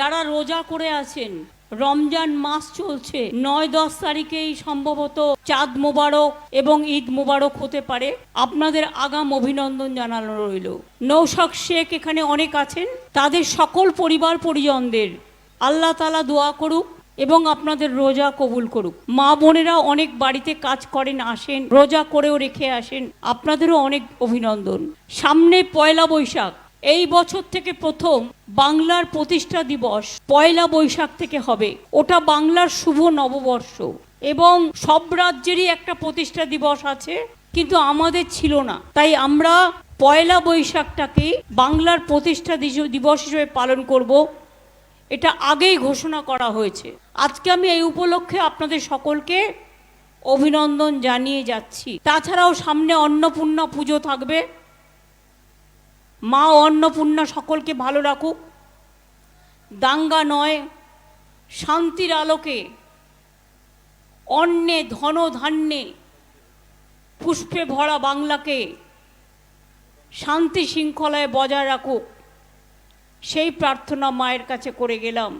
যারা রোজা করে আছেন, রমজান মাস চলছে। নয় দশ তারিখেই সম্ভবত চাঁদ মোবারক এবং ঈদ মোবারক হতে পারে। আপনাদের আগাম অভিনন্দন জানানো রইল। নৌশক শেখ এখানে অনেক আছেন। তাদের সকল পরিবার পরিজনদের আল্লাহ তালা দোয়া করুক এবং আপনাদের রোজা কবুল করুক। মা বোনেরা অনেক বাড়িতে কাজ করেন, আসেন, রোজা করেও রেখে আসেন। আপনাদেরও অনেক অভিনন্দন। সামনে পয়লা বৈশাখ। এই বছর থেকে প্রথম বাংলার প্রতিষ্ঠা দিবস পয়লা বৈশাখ থেকে হবে। ওটা বাংলার শুভ নববর্ষ। এবং সব রাজ্যেরই একটা প্রতিষ্ঠা দিবস আছে, কিন্তু আমাদের ছিল না। তাই আমরা পয়লা বৈশাখটাকে বাংলার প্রতিষ্ঠা দিবস হিসেবে পালন করব। এটা আগেই ঘোষণা করা হয়েছে। আজকে আমি এই উপলক্ষে আপনাদের সকলকে অভিনন্দন জানিয়ে যাচ্ছি। তাছাড়াও সামনে অন্নপূর্ণা পুজো থাকবে। মা অন্নপূর্ণা সকলকে ভালো রাখুক। দাঙ্গা নয়, শান্তির আলোকে অন্নে ধন ধান্যে পুষ্পে ভরা বাংলাকে শান্তি শৃঙ্খলায় বজায় রাখুক। সেই প্রার্থনা মায়ের কাছে করে গেলাম।